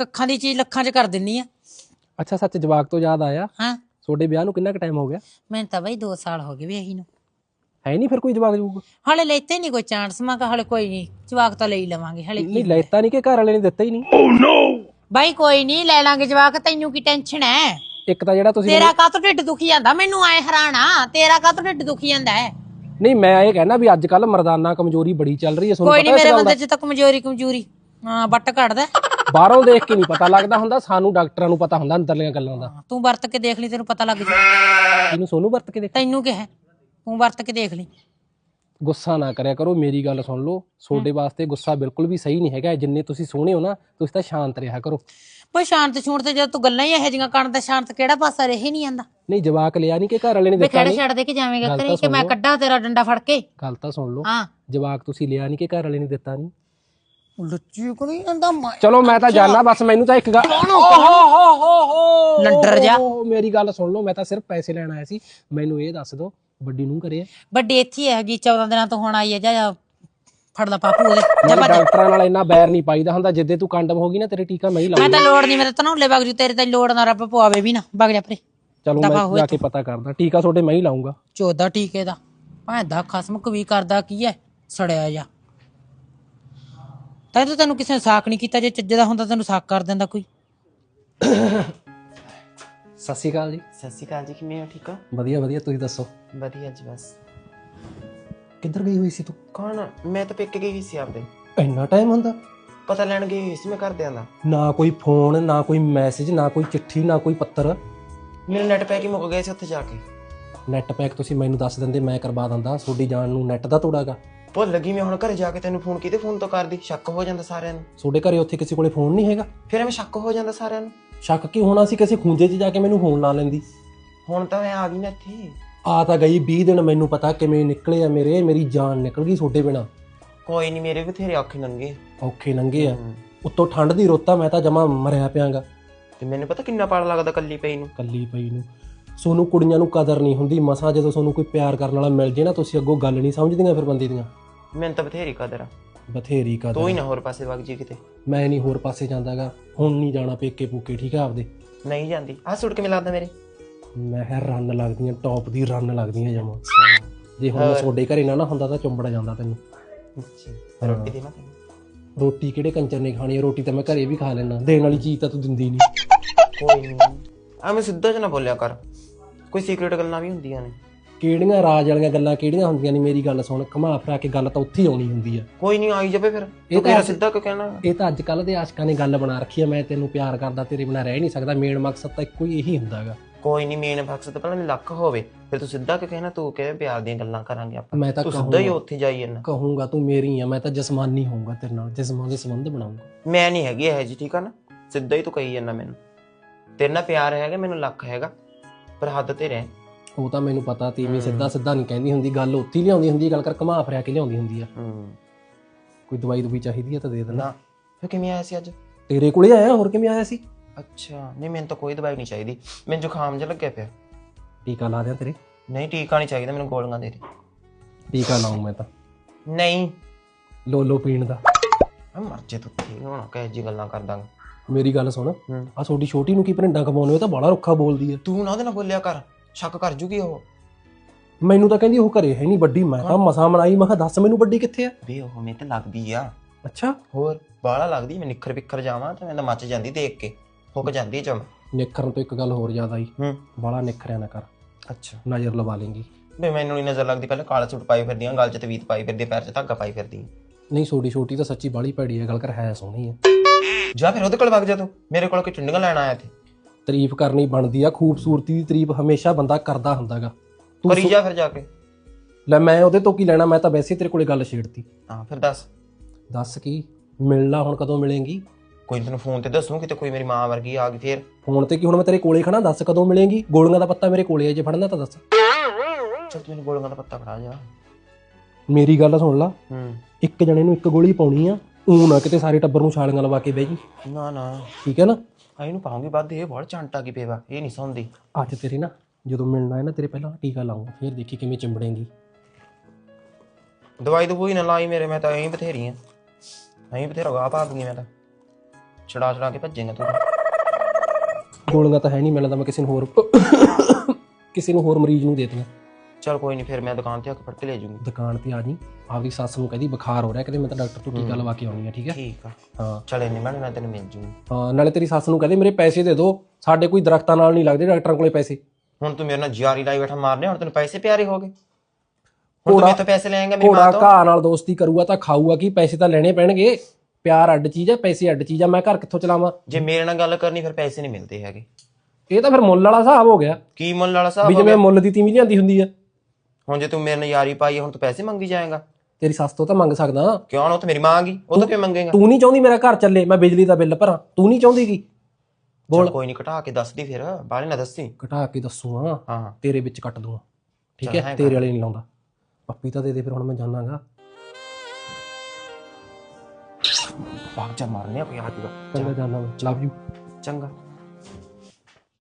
ਕੱਖਾਂ ਦੀ ਚੀਜ਼ ਲੱਖਾਂ 'ਚ ਕਰ ਦਿੰਨੀ ਆ। ਅੱਛਾ ਸੱਚ ਜਵਾਕ ਤੋਂ ਯਾਦ ਆਇਆ। ਹਾਂ। ਤੁਹਾਡੇ ਵਿਆਹ ਨੂੰ ਕਿੰਨਾ ਕੁ ਟਾਈਮ ਹੋ ਗਿਆ? ਮੈਨੂੰ ਤਾਂ ਬਈ 2 ਸਾਲ ਹੋ ਗਏ ਵਿਆਹੀ ਨੂੰ। ਹੈ ਨਹੀਂ ਫਿਰ ਕੋਈ ਜਵਾਕ ਜੂਕ ਹਲੇ ਲੈਤੇ ਨਹੀਂ ਕੋਈ ਚਾਂਸ ਮੈਂ ਕਿਹਾ ਹਲੇ ਕੋਈ ਨਹੀਂ ਜਵਾਕ ਤਾਂ ਲਈ ਲਵਾਂਗੇ ਹਲੇ ਨਹੀਂ ਲੈਤਾ ਨਹੀਂ ਕਿ ਘਰ ਵਾਲੇ ਨੇ ਦਿੱਤਾ ਹੀ ਨਹੀਂ ਬਾਈ ਕੋਈ ਨਹੀਂ ਲੈ ਲਾਂਗੇ ਜਵਾਕ ਤੈਨੂੰ ਕੀ ਟੈਨਸ਼ਨ ਹੈ? ਇੱਕ ਤਾਂ ਜਿਹੜਾ ਤੁਸੀਂ ਤੇਰਾ ਕਾਹਤੋਂ ਢਿੱਡ ਦੁਖੀ ਜਾਂਦਾ? ਮੈਨੂੰ ਐ ਹੈਰਾਨਾ ਤੇਰਾ ਕਾਹਤੋਂ ਢਿੱਡ ਦੁਖੀ ਜਾਂਦਾ ਹੈ? ਨਹੀਂ ਮੈਂ ਇਹ ਕਹਿਣਾ ਵੀ ਅੱਜ ਕੱਲ ਮਰਦਾਨਾ ਕਮਜ਼ੋਰੀ ਬੜੀ ਚੱਲ ਰਹੀ ਹੈ ਤੁਹਾਨੂੰ ਕੋਈ ਨਹੀਂ ਪਤਾ ਮੇਰੇ ਬੰਦੇ 'ਚ ਤਾਂ ਕਮਜ਼ੋਰੀ ਕਮਜ਼ੋਰੀ ਹਾਂ ਬੱਟ ਕੱਢਦਾ। ਬਾਹਰੋਂ ਦੇਖ ਕੇ ਨਹੀਂ ਪਤਾ ਲੱਗਦਾ ਹੁੰਦਾ ਸਾਨੂੰ ਡਾਕਟਰਾਂ ਨੂੰ ਪਤਾ ਹੁੰਦਾ ਅੰਦਰਲੀਆਂ ਗੱਲਾਂ ਦਾ। ਤੂੰ ਵਰਤ ਕੇ ਦੇਖ ਲਈ ਤੈਨੂੰ ਪਤਾ ਲੱਗ ਜਾ ਇਹਨੂੰ ਸੋਨੂੰ ਵਰਤ ਕੇ ਦੇਖ ਤੈਨੂੰ ਕਿਹਾ ਤੂੰ ਵਰਤ ਕੇ ਦੇਖ ਲਈ। ਗੁੱਸਾ ਨਾ ਕਰਿਆ ਕਰੋ ਮੇਰੀ ਗੱਲ ਸੁਣ ਲਓ। ਤੁਹਾਡੇ ਵਾਸਤੇ ਗੁੱਸਾ ਬਿਲਕੁਲ ਵੀ ਸਹੀ ਨਹੀਂ ਹੈਗਾ। ਜਿੰਨੇ ਤੁਸੀਂ ਸੋਹਣੇ ਹੋ ਨਾ ਤੁਸੀਂ ਤਾਂ ਸ਼ਾਂਤ ਰਿਹਾ ਕਰੋ। ਬਈ ਸ਼ਾਂਤ ਛੂਣ ਤੇ ਜਦ ਤੂੰ ਗੱਲਾਂ ਹੀ ਇਹੋ ਜਿਹੀਆਂ ਕਰਨ ਤਾਂ ਸ਼ਾਂਤ ਕਿਹੜਾ ਪਾਸਾ ਰਹੇ ਨਹੀਂ ਜਾਂਦਾ? ਨਹੀਂ ਜਵਾਕ ਲਿਆ ਨਹੀਂ ਕਿ ਘਰ ਵਾਲੇ ਨੇ ਵੇ ਦਿੱਤਾ ਖੜੇ ਨਹੀਂ? ਛੱਡ ਦੇ ਕੇ ਜਾਵੇਂਗਾ ਗੱਲ ਕਰੇ ਕਿ ਮੈਂ ਲਓ। ਕੱਢਾਂ ਤੇਰਾ ਡੰਡਾ ਫੜ ਕੇ? ਗੱਲ ਤਾਂ ਸੁਣ ਲਓ। ਹਾਂ। ਜਵਾਕ ਤੁਸੀਂ ਲਿਆ ਨਹੀਂ ਕਿ ਘਰ ਵਾਲੇ ਨੇ ਦਿੱਤਾ ਨਹੀਂ? ਲੁੱਚੀ ਜਾਂਦਾ ਮੈਂ। ਚਲੋ ਮੈਂ ਤਾਂ ਜਾਣਾ ਬਸ ਮੈਨੂੰ ਤਾਂ ਇੱਕ ਗੱਲ ਲੰਡਰ ਜਾ। ਓਹ, ਮੇਰੀ ਗੱਲ ਸੁਣ ਲਓ ਮੈਂ ਤਾਂ ਸਿਰਫ ਪੈਸੇ ਲੈਣ ਆਇਆ ਸੀ। ਮੈਨੂੰ ਇਹ ਦੱਸ ਦਿਓ ਵੱਡੀ ਨੂੰ ਕਰੇ ਵੱਡੀ ਇੱਥੇ ਹੀ ਹੈਗੀ 14 ਦਿਨਾਂ ਤੋਂ ਹੁਣ ਆਈ ਹੈ ਜਾ ਜਾ ਫੜ ਲਾ ਪਾਪੂ ਉਹਦੇ। ਜਾ ਮੈਂ ਭੱਜ। ਡਾਕਟਰਾਂ ਨਾਲ ਇੰਨਾ ਬੈਰ ਨਹੀਂ ਪਾਈਦਾ ਹੁੰਦਾ ਜਿੱਦੇ ਤੂੰ ਕੰਡਮ ਹੋ ਗਈ ਨਾ ਤੇਰੇ ਟੀਕਾ ਮੈਂ ਹੀ ਮੈਂ ਲਾਉਂਗਾ ਤਾਂ ਲੋੜ ਨਹੀਂ ਮੈਂ ਤਾਂ ਤਨੌਲੇ ਵਗ ਜੂ ਤੇਰੇ ਤਾਂ ਲੋੜ ਨਾ ਰੱਬ ਪਵਾਵੇ ਵੀ ਨਾ ਵਗ ਜਾ ਪਰੇ। ਚਲੋ ਮੈਂ ਜਾ ਕੇ ਪਤਾ ਕਰਦਾ ਟੀਕਾ ਤੁਹਾਡੇ ਮੈਂ ਹੀ ਲਾਉਂਗਾ ਚੋਦਾ ਟੀਕੇ ਦਾ। ਭਾਂਦਾ ਖਸਮ ਕਵੀ ਕਰਦਾ ਕੀ ਹੈ ਸੜਿਆ ਜਾ। ਤਾਂ ਤੈਨੂੰ ਕਿਸੇ ਨੇ ਸਾਕ ਨਹੀਂ ਕੀਤਾ ਜੇ ਚੱਜੇ ਦਾ ਹੁੰਦਾ ਤੈਨੂੰ ਸਾਕ ਕਰ ਦਿੰਦਾ ਕੋਈ। ਸਤਿ ਸ਼੍ਰੀ ਅਕਾਲ ਜੀ। ਸਤਿ ਸ਼੍ਰੀ ਅਕਾਲ ਜੀ ਕਿਵੇਂ ਹੋ? ਠੀਕ ਹੋ? ਵਧੀਆ ਵਧੀਆ ਤੁਸੀਂ ਦੱਸੋ? ਵਧੀਆ ਜੀ ਬਸ। ਕਿੱਧਰ ਗਈ ਹੋਈ ਸੀ ਤੂੰ? ਕੌਣ? ਮੈਂ ਤਾਂ ਪੇਕੇ ਗਈ ਹੋਈ ਸੀ ਆਪਦੇ। ਇੰਨਾ ਟਾਈਮ ਹੁੰਦਾ? ਪਤਾ ਲੈਣ ਗਈ ਹੋਈ ਸੀ ਮੈਂ ਘਰਦਿਆਂ ਦਾ। ਨਾ ਕੋਈ ਫੋਨ ਨਾ ਕੋਈ ਮੈਸੇਜ ਨਾ ਕੋਈ ਚਿੱਠੀ ਨਾ ਕੋਈ ਪੱਤਰ। ਮੇਰੇ ਨੈਟ ਪੈਕ ਹੀ ਮੁੱਕ ਗਏ ਸੀ ਉੱਥੇ ਜਾ ਕੇ। ਨੈਟ ਪੈਕ ਤੁਸੀਂ ਮੈਨੂੰ ਦੱਸ ਦਿੰਦੇ ਮੈਂ ਕਰਵਾ ਦਿੰਦਾ। ਤੁਹਾਡੀ ਜਾਨ ਨੂੰ ਨੈਟ ਦਾ ਤੋੜਾਗਾ। ਭੁੱਲ ਗਈ ਮੈਂ ਹੁਣ ਘਰੇ ਜਾ ਕੇ ਤੈਨੂੰ ਫੋਨ ਕੀਤੇ ਫੋਨ ਤੋਂ ਕਰਦੀ ਸ਼ੱਕ ਹੋ ਜਾਂਦਾ ਸਾਰਿਆਂ ਨੂੰ। ਤੁਹਾਡੇ ਘਰੇ ਉੱਥੇ ਕਿਸੇ ਕੋਲੇ ਫੋਨ ਨਹੀਂ ਹੈਗਾ? ਫਿਰ ਐਵੇਂ ਸ਼ੱਕ ਹੋ ਜਾਂਦਾ ਸਾਰਿਆਂ ਨੂੰ। ਸ਼ੱਕ ਕੀ ਹੋਣਾ ਸੀ? ਕਿਸੇ ਖੂੰਜੇ 'ਚ ਜਾ ਕੇ ਮੈਨੂੰ ਫੋਨ ਲਾ ਲੈਂਦੀ। ਹੁਣ ਤਾਂ ਮੈਂ ਆ ਗਈ ਨਾ ਇੱਥੇ। ਆ ਤਾਂ ਗਈ 20 ਦਿਨ ਮੈਨੂੰ ਪਤਾ ਕਿਵੇਂ ਨਿਕਲੇ ਆ ਮੇਰੇ ਮੇਰੀ ਜਾਨ ਨਿਕਲ ਗਈ ਤੁਹਾਡੇ ਬਿਨਾ। ਕੋਈ ਨਹੀਂ ਮੇਰੇ ਬਥੇਰੇ ਔਖੇ ਨੰਗੇ ਔਖੇ ਲੰਘੇ ਆ। ਉੱਤੋਂ ਠੰਡ ਦੀ ਰੁੱਤ ਮੈਂ ਤਾਂ ਜਮਾ ਮਰਿਆ ਪਿਆਂਗਾ। ਤੇ ਮੈਨੂੰ ਪਤਾ ਕਿੰਨਾ ਪਾੜ ਲੱਗਦਾ ਕੱਲੀ ਪਈ ਨੂੰ। ਕੱਲੀ ਪਈ ਨੂੰ। ਸੋਨੂੰ ਕੁੜੀਆਂ ਨੂੰ ਕਦਰ ਨਹੀਂ ਹੁੰਦੀ ਮਸਾ ਜਦੋਂ ਤੁਹਾਨੂੰ ਕੋਈ ਪਿਆਰ ਕਰਨ ਵਾਲਾ ਮਿਲ ਜੇ ਨਾ ਤੁਸੀਂ ਅੱਗੋਂ ਗੱਲ ਨਹੀਂ ਸਮਝਦੀਆਂ ਫਿਰ ਬੰਦੇ ਦੀਆਂ। ਮੈਨੂੰ ਤਾਂ ਬਥੇਰੀ ਕਦਰ ਆ। ਬਥੇਰੀ ਤੂੰ ਕਦਰ ਹੀ ਨਾ ਹੋਰ ਪਾਸੇ ਵਗ ਜੀ ਕਿਤੇ। ਮੈਂ ਨਹੀਂ ਹੋਰ ਪਾਸੇ ਜਾਂਦਾਗਾ। ਹੁਣ ਨਹੀਂ ਜਾਣਾ ਪੇਕੇ ਪੂਕੇ ਠੀਕ ਆ ਆਪਦੇ? ਨਹੀਂ ਜਾਂਦੀ। ਆਹ ਸੁੱਟ ਕਿਵੇਂ ਲੱਗਦਾ ਮੇਰੇ? ਮੈਂ ਹੈ ਰਨ ਲੱਗਦੀਆਂ ਟੌਪ ਦੀ ਰਨ ਲੱਗਦੀਆਂ ਜਮਾ। ਜੇ ਹੁਣ ਮੈਂ ਤੁਹਾਡੇ ਘਰੇ ਨਾ ਨਾ ਹੁੰਦਾ ਤਾਂ ਚੁੰਬੜ ਜਾਂਦਾ ਤੈਨੂੰ। ਅੱਛਾ ਰੋਟੀ ਦੇਵਾਂ ਤੈਨੂੰ। ਰੋਟੀ ਕਿਹੜੇ ਕੰਚਰ ਨੇ ਖਾਣੀ ਆ? ਰੋਟੀ ਤਾਂ ਮੈਂ ਘਰੇ ਵੀ ਖਾ ਲੈਣਾ ਦੇਣ ਵਾਲੀ ਚੀਜ਼ ਤਾਂ ਤੂੰ ਦਿੰਦੀ ਨਹੀਂ। ਕੋਈ ਨਹੀਂ। ਐਵੇਂ ਸਿੱਧਾ ਜਿਹਾ ਨਾ ਬੋਲਿਆ ਕਰ। ਕੋਈ ਸੀਕ੍ਰੀਟ ਗੱਲਾਂ ਵੀ ਹੁੰਦੀਆਂ ਨੇ। ਕਿਹੜੀਆਂ ਰਾਜ ਵਾਲੀਆਂ ਗੱਲਾਂ ਕਿਹੜੀਆਂ ਹੁੰਦੀਆਂ ਨੇ ਮੇਰੀ ਗੱਲ ਸੁਣ ਘੁਮਾ ਫਰਾ ਕੇ ਗੱਲ ਤਾਂ ਉੱਥੇ ਹੀ ਆਉਣੀ ਹੁੰਦੀ ਆ। ਕੋਈ ਨਹੀਂ ਆਈ ਜਾਵੇ ਫਿਰ। ਇਹ ਤੂੰ ਤਾਂ ਸਿੱਧਾ ਕਿਉਂ ਕਹਿਣਾ? ਇਹ ਤਾਂ ਅੱਜ ਕੱਲ ਦੇ ਆਸ਼ਕਾਂ ਨੇ ਗੱਲ ਬਣਾ ਰੱਖੀ ਆ ਮੈਂ ਤੈਨੂੰ ਪਿਆਰ ਕਰਦਾ ਤੇਰੇ ਬਿਨਾਂ ਰਹਿ ਨਹੀਂ ਸਕਦਾ ਮੇਨ ਮਕਸਦ ਤਾਂ ਇੱਕੋ ਹੀ ਇਹੀ ਹੁੰਦਾਗਾ ਕੋਈ ਨਹੀਂ ਮੇਨ ਮਕਸਦ ਪਹਿਲਾਂ ਲੱਖ ਹੋਵੇ। ਫਿਰ ਤੂੰ ਸਿੱਧਾ ਕਿਉਂ ਕਹਿਣਾ? ਤੂੰ ਕਿਵੇਂ ਪਿਆਰ ਦੀਆਂ ਗੱਲਾਂ ਕਰਾਂਗੇ ਆਪਾਂ? ਮੈਂ ਤਾਂ ਤੂੰ ਸਿੱਧਾ ਹੀ ਕਹੂੰਗਾ ਉੱਥੇ ਜਾਈ ਜਾਂਦਾ ਕਹੂੰਗਾ ਤੂੰ ਮੇਰੀ ਆ ਮੈਂ ਤਾਂ ਜਸਮਾਨੀ ਹੋਊਂਗਾ ਤੇਰੇ ਨਾਲ ਜਸਮਾਨੀ ਸੰਬੰਧ ਬਣਾਉਂਗਾ ਮੈਂ ਨਹੀਂ ਹੈਗੀ ਇਹ ਜੀ ਠੀਕ ਆ ਨਾ? ਸਿੱਧਾ ਹੀ ਤੂੰ ਕਹੀ ਜਾਂਦਾ ਮੈਨੂੰ। ਤੇਰੇ ਨਾਲ ਪਿਆਰ ਹੈਗਾ ਮੈਨੂੰ ਲੱਖ ਹੈਗਾ। ਪਰ ਹੱਦ ਤੇ ਰਹਿ ਉਹ ਤਾਂ ਮੈਨੂੰ ਪਤਾ ਤੀ ਮੈਂ ਸਿੱਧਾ ਸਿੱਧਾ ਨਹੀਂ ਕਹਿੰਦੀ ਹੁੰਦੀ ਗੱਲ ਉੱਥੇ ਹੀ ਲਿਆਉਂਦੀ ਹੁੰਦੀ ਗੱਲ ਕਰ ਘੁਮਾ ਫਿਰਿਆ ਕੇ ਲਿਆਉਂਦੀ ਹੁੰਦੀ ਆ। ਹੂੰ। ਕੋਈ ਦਵਾਈ ਦਵਾਈ ਚਾਹੀਦੀ ਆ ਤਾਂ ਦੇ ਦੇਣਾ ਨਾ ਫਿਰ ਕਿਵੇਂ ਆਇਆ ਸੀ ਅੱਜ? ਤੇਰੇ ਕੋਲੇ ਆਇਆ ਹੋਰ ਕਿਵੇਂ ਆਇਆ ਸੀ? ਅੱਛਾ ਨਹੀਂ ਮੈਨੂੰ ਤਾਂ ਕੋਈ ਦਵਾਈ ਨਹੀਂ ਚਾਹੀਦੀ। ਮੈਨੂੰ ਜ਼ੁਕਾਮ ਜਿਹਾ ਲੱਗਿਆ ਪਿਆ। ਟੀਕਾ ਲਾ ਦਿਆਂ ਤੇਰੇ? ਨਹੀਂ ਟੀਕਾ ਨਹੀਂ ਚਾਹੀਦਾ ਮੈਨੂੰ ਗੋਲੀਆਂ ਦੇ ਦੇ। ਟੀਕਾ ਲਾਉਂ ਮੈਂ ਤਾਂ। ਨਹੀਂ। ਲੋ ਲੋ ਪੀਣ ਦਾ। ਮੈਂ ਮਰ ਜੇ ਤੂੰ ਠੀਕ ਹੋਣਾ ਕਹਿ ਜੀ ਗੱਲਾਂ ਕਰਦਾਂਗਾ ਮੇਰੀ ਗੱਲ ਸੁਣ। ਆ ਤੁਹਾਡੀ ਛੋਟੀ ਨੂੰ ਕੀ ਭਰਿੰਡਾ ਕਮਾਉਣੇ ਉਹ ਤਾਂ ਬੜਾ ਰੁੱਖਾ ਬੋਲਦੀ ਆ ਤੂੰ ਨਾ ਉਹਦੇ ਨਾਲ ਬੋਲਿਆ ਕਰ। ਸ਼ੱਕ ਕਰ ਜੂਗੀ ਉਹ। ਮੈਨੂੰ ਤਾਂ ਕਹਿੰਦੀ ਉਹ ਘਰੇ ਹੈ ਨਹੀਂ ਵੱਡੀ। ਮੈਂ ਤਾਂ ਮਸਾ ਮਨਾਈ। ਮੈਂ ਕਿਹਾ ਦੱਸ ਮੈਨੂੰ ਵੱਡੀ ਕਿੱਥੇ ਆ? ਵੀ ਉਹ ਮੇ ਤੇ ਲੱਗਦੀ ਆ। ਅੱਛਾ। ਹੋਰ ਬਾਹਲਾ ਲੱਗਦੀ। ਮੈਂ ਨਿੱਖਰ ਬਿੱਖਰ ਜਾਵਾਂ ਤੇ ਮੈਂ ਤਾਂ ਮੱਚ ਜਾਂਦੀ ਦੇਖ ਕੇ। ਫੁੱਕ ਜਾਂਦੀ ਜਮ ਨਿਖਰਨ ਤੋਂ ਇੱਕ ਗੱਲ ਹੋਰ ਜ਼ਿਆਦਾ ਆਈ। ਹੂੰ। ਬਾਲਾ ਨਿਖਰਿਆ ਨਾ ਕਰ। ਅੱਛਾ। ਨਜ਼ਰ ਲਵਾ ਲੇਂਗੀ। ਵੀ ਮੈਨੂੰ ਨਹੀਂ ਨਜ਼ਰ ਲੱਗਦੀ। ਪਹਿਲੇ ਕਾਲਾ ਸੂਟ ਪਾਈ ਫਿਰਦੀਆਂ ਗਲ 'ਚ ਤਵੀਤ ਪਾਈ ਫਿਰਦੀ ਪੈਰ 'ਚ ਧਾਗਾ ਪਾਈ ਫਿਰਦੀ ਨਹੀਂ ਛੋਟੀ ਛੋਟੀ ਤਾਂ ਸੱਚੀ ਬਾਲੀ ਭੈੜੀ ਹੈ। ਗੱਲ ਕਰ ਹੈ ਸੋਹਣੀ ਹੈ। ਜਾ ਫਿਰ ਉਹਦੇ ਕੋਲ ਵਗ ਜਾ ਤੂੰ। ਮੇਰੇ ਕੋਲ ਕਿ ਚੁੰਡੀਆਂ ਲੈਣ ਆਇਆ ਇੱਥੇ। ਤਾਰੀਫ ਕਰਨੀ ਬਣਦੀ ਆ ਖੂਬਸੂਰਤੀ ਦੀ ਤਾਰੀਫ ਹਮੇਸ਼ਾ ਬੰਦਾ ਕਰਦਾ ਹੁੰਦਾਗਾ। ਤੂੰ ਕਰੀ ਜਾ ਫਿਰ ਜਾ ਕੇ। ਲੈ ਮੈਂ ਉਹਦੇ ਤੋਂ ਕੀ ਲੈਣਾ ਮੈਂ ਤਾਂ ਵੈਸੇ ਹੀ ਤੇਰੇ ਕੋਲੇ ਗੱਲ ਛੇੜਤੀ। ਹਾਂ ਫਿਰ ਦੱਸ। ਦੱਸ ਕੀ ਮਿਲਣਾ ਹੁਣ ਕਦੋਂ ਮਿਲੇਂਗੀ? ਕੋਈ ਤੈਨੂੰ ਫੋਨ ਤੇ ਦੱਸੂ ਕਿਤੇ ਕੋਈ ਮੇਰੀ ਮਾਂ ਵਰਗੀ ਆ ਗਈ ਫੇਰ। ਫੋਨ ਤੇ ਕੀ ਹੁਣ ਮੈਂ ਤੇਰੇ ਕੋਲੇ ਖੜਾ ਦੱਸ ਕਦੋਂ ਮਿਲੇਂਗੀ? ਗੋਲੀਆਂ ਦਾ ਪੱਤਾ ਮੇਰੇ ਕੋਲੇ ਹੈ ਜੇ ਫੜਨਾ ਤਾਂ ਦੱਸ। ਚੱਲ ਤੂੰ ਮੈਨੂੰ ਗੋਲੀਆਂ ਦਾ ਪੱਤਾ ਫੜਾ ਜਾ। ਮੇਰੀ ਗੱਲ ਸੁਣ ਲਾ। ਹੂੰ। ਇੱਕ ਜਣੇ ਨੂੰ ਇੱਕ ਗੋਲੀ ਪਾਉਣੀ ਆ ਊ ਨਾ ਕਿਤੇ ਸਾਰੇ ਟੱਬਰ ਨੂੰ ਛਾਲੀਆਂ ਲਵਾ ਕੇ ਬਹਿ ਜੀ। ਨਾ ਨਾ। ਠੀਕ ਹੈ ਨਾ? ਆ ਇਹਨੂੰ ਪਾਉਂਗੀ ਵੱਧ ਇਹ ਬਹੁਤ ਚੰਟਾ ਕੀ ਪੇਵਾ ਇਹ ਨਹੀਂ ਸੌਂਦੀ। ਅੱਜ ਤੇਰੇ ਨਾ ਜਦੋਂ ਮਿਲਣਾ ਹੈ ਨਾ ਤੇਰੇ ਪਹਿਲਾਂ ਟੀਕਾ ਲਾਉਂਗਾ ਫਿਰ ਦੇਖੀ ਕਿਵੇਂ ਚਿੰਬੜੇਂਗੀ। ਦਵਾਈ ਦਵੂਈ ਨਾ ਲਾਈ ਮੇਰੇ ਮੈਂ ਤਾਂ ਐਂ ਬਥੇਰੀ ਆ। ਐਂ ਬਥੇਰਾ ਗਾ ਪਾ ਦੂੰਗੀ ਮੈਂ ਤਾਂ। ਛੜਾ ਛੜਾ ਕੇ ਭੱਜੇਗਾ ਤੂੰ। ਗੋਲੀਆਂ ਤਾਂ ਹੈ ਨਹੀਂ ਮਿਲਦਾ ਮੈਂ ਕਿਸੇ ਨੂੰ ਹੋਰ ਕਿਸੇ ਨੂੰ ਹੋਰ ਮਰੀਜ਼ ਨੂੰ ਦੇ ਦੂੰਗਾ ਚਲ ਕੋਈ ਨਹੀਂ ਫਿਰ ਮੈਂ ਦੁਕਾਨ ਤੇ ਆ ਕੇ ਫੜ ਕੇ ਲੈ ਜਾਊਂਗੀ। ਦੁਕਾਨ ਤੇ ਆ ਜੀ। ਆਪਦੀ ਸੱਸ ਨੂੰ ਕਹਦੀ ਬੁਖਾਰ ਹੋ ਰਿਹਾ ਕਹਿੰਦੇ ਮੈਂ ਤਾਂ ਡਾਕਟਰ ਤੋਂ ਟੀਕਾ ਲਵਾ ਕੇ ਆਉਣੀ ਆ ਠੀਕ ਹੈ? ਠੀਕ ਆ। ਹਾਂ। ਚਲ ਇੰਨੇ ਮੈਂ ਮੈਂ ਤੈਨੂੰ ਮਿਲ ਜੂੰਗੀ। ਹਾਂ ਨਾਲੇ ਤੇਰੀ ਸੱਸ ਨੂੰ ਕਹਦੇ ਮੇਰੇ ਪੈਸੇ ਦੇ ਦਿਓ ਸਾਡੇ ਕੋਈ ਦਰਖਤਾਂ ਨਾਲ ਨਹੀਂ ਲੱਗਦੇ ਡਾਕਟਰਾਂ ਕੋਲੇ ਪੈਸੇ। ਹੁਣ ਤੂੰ ਮੇਰੇ ਨਾਲ ਜਾਰੀ ਲਾਈ ਬੈਠਾ ਮਾਰਨੇ ਹੁਣ ਤੈਨੂੰ ਪੈਸੇ ਪਿਆਰੇ ਹੋ ਗਏ। ਹੁਣ ਤੂੰ ਮੇਰੇ ਤੋਂ ਪੈਸੇ ਲੈਂਗਾ ਮੇਰੀ ਮਾਂ ਤੋਂ। ਘਾਹ ਨਾਲ ਦੋਸਤੀ ਕਰੂਗਾ ਤਾਂ ਖਾਊਗਾ ਕੀ ਪੈਸੇ ਤਾਂ ਲੈਣੇ ਪੈਣਗੇ। ਪਿਆਰ ਅੱਡ ਚੀਜ਼ ਆ ਪੈਸੇ ਅੱਡ ਚੀਜ਼ ਆ ਮੈਂ ਘਰ ਕਿੱਥੋਂ ਚਲਾਵਾਂ? ਜੇ ਮੇਰੇ ਨਾਲ ਗੱਲ ਕਰਨੀ ਫਿਰ ਪੈਸੇ ਨਹੀਂ ਮਿਲਦੇ ਹੈਗੇ। ਇਹ ਤਾਂ ਫਿਰ ਮੁੱਲ ਵਾਲਾ ਹਿਸਾਬ ਹੋ ਗਿਆ। ਕੀ ਮੁੱਲ ਵਾਲਾ ਵੀ ਸਾਹਿਬ ਜਿਵੇਂ ਮੁੱਲ ਦੀ ਤੀਵੀਂ ਲਿਆਂਦੀ ਹੁੰਦੀ ਆ। ਹੁਣ ਜੇ ਤੂੰ ਮੇਰੇ ਨਾਲ ਯਾਰੀ ਪਾਈ ਹੈ, ਹੁਣ ਤੂੰ ਪੈਸੇ ਮੰਗੀ ਜਾਏਗਾ। ਤੇਰੀ ਸੱਸ ਤੋਂ ਤਾਂ ਮੰਗ ਸਕਦਾ। ਕਿਉਂ ਨਾ ਉਹ ਤਾਂ ਮੇਰੀ ਮਾਂ ਗਈ ਉਹ ਤਾਂ ਕਿਉਂ ਮੰਗੇਗਾ? ਤੂੰ ਨਹੀਂ ਚਾਹੁੰਦੀ ਮੇਰਾ ਘਰ ਚੱਲੇ ਮੈਂ ਬਿਜਲੀ ਦਾ ਬਿੱਲ ਭਰਾਂ। ਤੂੰ ਨਹੀਂ ਚਾਹੁੰਦੀ ਕੀ ਬੋਲ। ਕੋਈ ਨਹੀਂ ਘਟਾ ਕੇ ਦੱਸਦੀ ਫਿਰ ਬਾਹਲੇ ਨਾ ਦੱਸੀ। ਘਟਾ ਕੇ ਦੱਸੂਗਾ ਹਾਂ। ਤੇਰੇ ਵਿੱਚ ਕੱਟ ਦੂੰਗਾ। ਠੀਕ ਹੈ? ਤੇਰੇ ਵਾਲੇ ਨਹੀਂ ਲਾਉਂਦਾ। ਪੱਪੀ ਤਾਂ ਦੇ ਦੇ ਫਿਰ ਹੁਣ ਮੈਂ ਜਾਣਾਗਾ। ਬਾਗ ਜਾ ਮਾਰਨੇ ਆ ਕੋਈ ਆ ਚੰਗਾ ਜਾਣਾ ਲਵ ਯੂ ਚੰਗਾ।